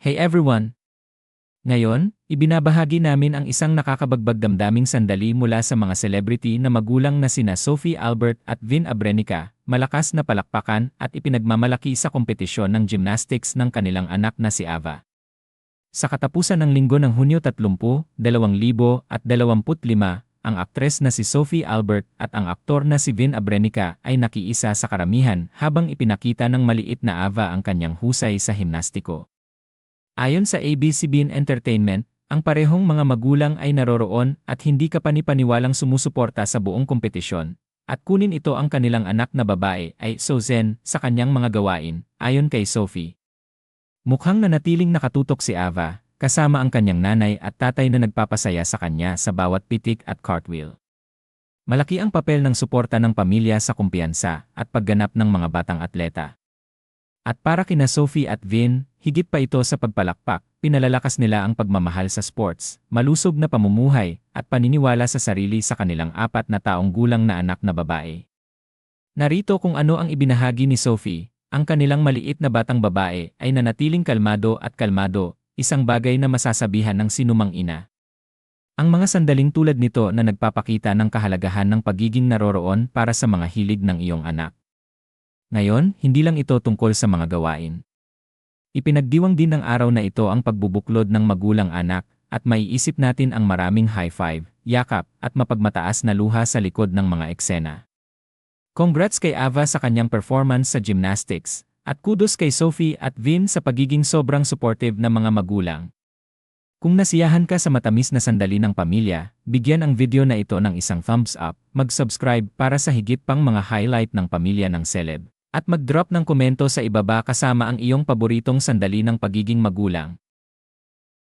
Hey everyone! Ngayon, ibinabahagi namin ang isang nakakabagbag damdaming sandali mula sa mga celebrity na magulang na sina Sophie Albert at Vin Abrenica, malakas na palakpakan at ipinagmamalaki sa kompetisyon ng gymnastics ng kanilang anak na si Ava. Sa katapusan ng linggo ng Hunyo 30, 2025, ang aktres na si Sophie Albert at ang aktor na si Vin Abrenica ay nakiisa sa karamihan habang ipinakita ng maliit na Ava ang kanyang husay sa himnastiko. Ayon sa ABCBN Entertainment, ang parehong mga magulang ay naroroon at hindi kapanipaniwalang sumusuporta sa buong kompetisyon, at kunin ito ang kanilang anak na babae ay so zen sa kanyang mga gawain, ayon kay Sophie. Mukhang nanatiling nakatutok si Ava, kasama ang kanyang nanay at tatay na nagpapasaya sa kanya sa bawat pitik at cartwheel. Malaki ang papel ng suporta ng pamilya sa kumpiyansa at pagganap ng mga batang atleta. At para kina Sophie at Vin, higit pa ito sa pagpalakpak, pinalalakas nila ang pagmamahal sa sports, malusog na pamumuhay, at paniniwala sa sarili sa kanilang apat na taong gulang na anak na babae. Narito kung ano ang ibinahagi ni Sophie, ang kanilang maliit na batang babae ay nanatiling kalmado at kalmado, isang bagay na masasabihan ng sinumang ina. Ang mga sandaling tulad nito na nagpapakita ng kahalagahan ng pagiging naroroon para sa mga hilig ng iyong anak. Ngayon, hindi lang ito tungkol sa mga gawain. Ipinagdiwang din ng araw na ito ang pagbubuklod ng magulang anak at maiisip natin ang maraming high five, yakap at mapagmataas na luha sa likod ng mga eksena. Congrats kay Ava sa kanyang performance sa gymnastics, at kudos kay Sophie at Vin sa pagiging sobrang supportive ng mga magulang. Kung nasiyahan ka sa matamis na sandali ng pamilya, bigyan ang video na ito ng isang thumbs up, mag-subscribe para sa higit pang mga highlight ng pamilya ng celeb. At mag-drop ng komento sa ibaba kasama ang iyong paboritong sandali ng pagiging magulang.